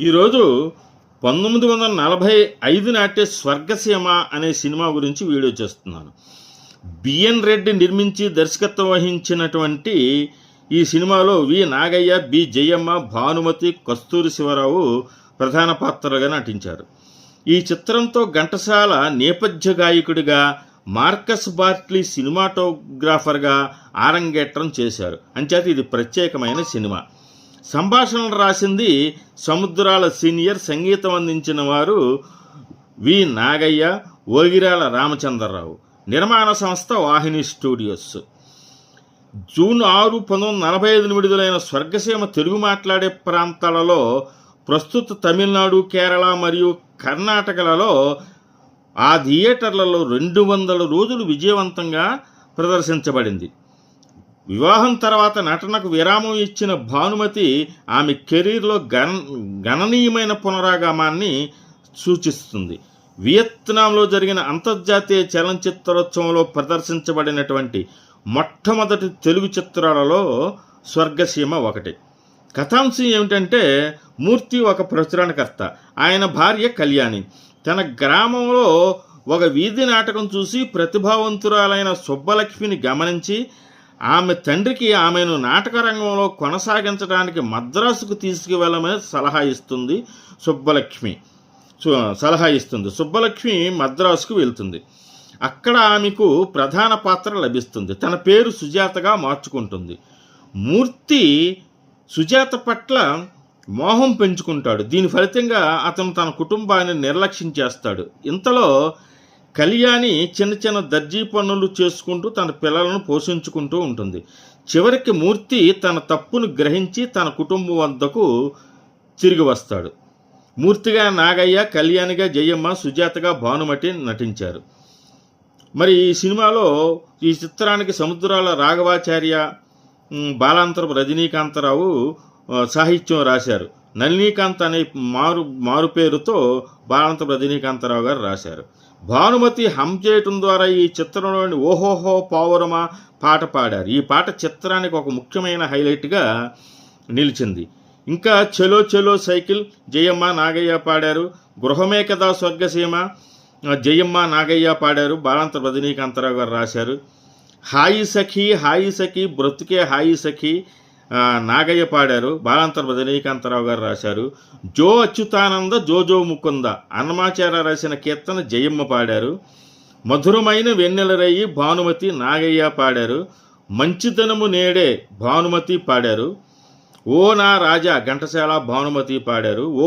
ఈరోజు పంతొమ్మిది వందల నలభై ఐదు నాటే స్వర్గసీమ అనే సినిమా గురించి వీడియో చేస్తున్నాను. బిఎన్ రెడ్డి నిర్మించి దర్శకత్వం వహించినటువంటి ఈ సినిమాలో వి నాగయ్య బి జయమ్మ భానుమతి కస్తూరి శివరావు ప్రధాన పాత్రలుగా నటించారు. ఈ చిత్రంతో ఘంటసాల నేపథ్య గాయకుడిగా మార్కస్ బార్ట్లీ సినిమాటోగ్రాఫర్గా ఆరంగేట్రం చేశారు. అంచేత ఇది ప్రత్యేకమైన సినిమా. సంభాషణలు రాసింది సముద్రాల సీనియర్ సంగీతం అందించిన వారు వి నాగయ్య ఓగిరాల రామచంద్రరావు. నిర్మాణ సంస్థ వాహిని స్టూడియోస్. జూన్ ఆరు పంతొమ్మిది వందల నలభై ఐదు విడుదలైన స్వర్గసీమ తెలుగు మాట్లాడే ప్రాంతాలలో ప్రస్తుత తమిళనాడు కేరళ మరియు కర్ణాటకలలో ఆ థియేటర్లలో రెండు వందల రోజులు విజయవంతంగా ప్రదర్శించబడింది. వివాహం తర్వాత నటనకు విరామం ఇచ్చిన భానుమతి ఆమె కెరీర్లో గణ గణనీయమైన పునరాగమాన్ని సూచిస్తుంది. వియత్నాంలో జరిగిన అంతర్జాతీయ చలనచిత్రోత్సవంలో ప్రదర్శించబడినటువంటి మొట్టమొదటి తెలుగు చిత్రాలలో స్వర్గసీమ ఒకటి. కథాంశం ఏమిటంటే మూర్తి ఒక ప్రచురణకర్త ఆయన భార్య కళ్యాణి. తన గ్రామంలో ఒక వీధి నాటకం చూసి ప్రతిభావంతురాలైన సుబ్బలక్ష్మిని గమనించి ఆమె తండ్రికి ఆమెను నాటక రంగంలో కొనసాగించడానికి మద్రాసుకు తీసుకువెళ్ళమని సలహా ఇస్తుంది సుబ్బలక్ష్మి. సు- సలహా ఇస్తుంది. సుబ్బలక్ష్మి మద్రాసుకు వెళ్తుంది. అక్కడ ఆమెకు ప్రధాన పాత్ర లభిస్తుంది. తన పేరు సుజాతగా మార్చుకుంటుంది. మూర్తి సుజాత పట్ల మోహం పెంచుకుంటాడు. దీని ఫలితంగా అతను తన కుటుంబాన్ని నిర్లక్ష్యం చేస్తాడు. ఇంతలో కళ్యాణి చిన్న చిన్న దర్జీ పనులు చేసుకుంటూ తన పిల్లలను పోషించుకుంటూ ఉంటుంది. చివరికి మూర్తి తన తప్పును గ్రహించి తన కుటుంబం వద్దకు తిరిగి వస్తాడు. మూర్తిగా నాగయ్య కళ్యాణిగా జయమ్మ సుజాతగా భానుమతి నటించారు. మరి ఈ సినిమాలో ఈ చిత్రానికి సముద్రాల రాఘవాచార్య బాలాంతరపు రజనీకాంతరావు సాహిత్యం రాశారు. నలినీకాంత్ అనే మారు మారు పేరుతో బాలాంతరపు రజనీకాంతరావు గారు రాశారు. భానుమతి హమ్ చేయటం ద్వారా ఈ చిత్రంలోని ఓహోహో పావురమా పాట పాడారు. ఈ పాట చిత్రానికి ఒక ముఖ్యమైన హైలైట్గా నిలిచింది. ఇంకా చెలో చెలో సైకిల్ జయమ్మ నాగయ్య పాడారు. గృహమే కదా స్వర్గసీమ జయమ్మ నాగయ్య పాడారు. బాలాంత రజనీకాంతరావు గారు రాశారు. హాయి సఖి హాయి సఖి బ్రతుకే హాయి సఖి నాగయ్య పాడారు బాలాంతర రజనీకాంతరావు గారు రాశారు జో అచ్యుతానంద జోజో ముకుంద అన్నమాచార్య రాసిన కీర్తన జయమ్మ పాడారు మధురమైన వెన్నెలరయ్యి భానుమతి నాగయ్య పాడారు మంచితనము నేడే భానుమతి పాడారు ఓ నా రాజా ఘంటసాల భానుమతి పాడారు ఓ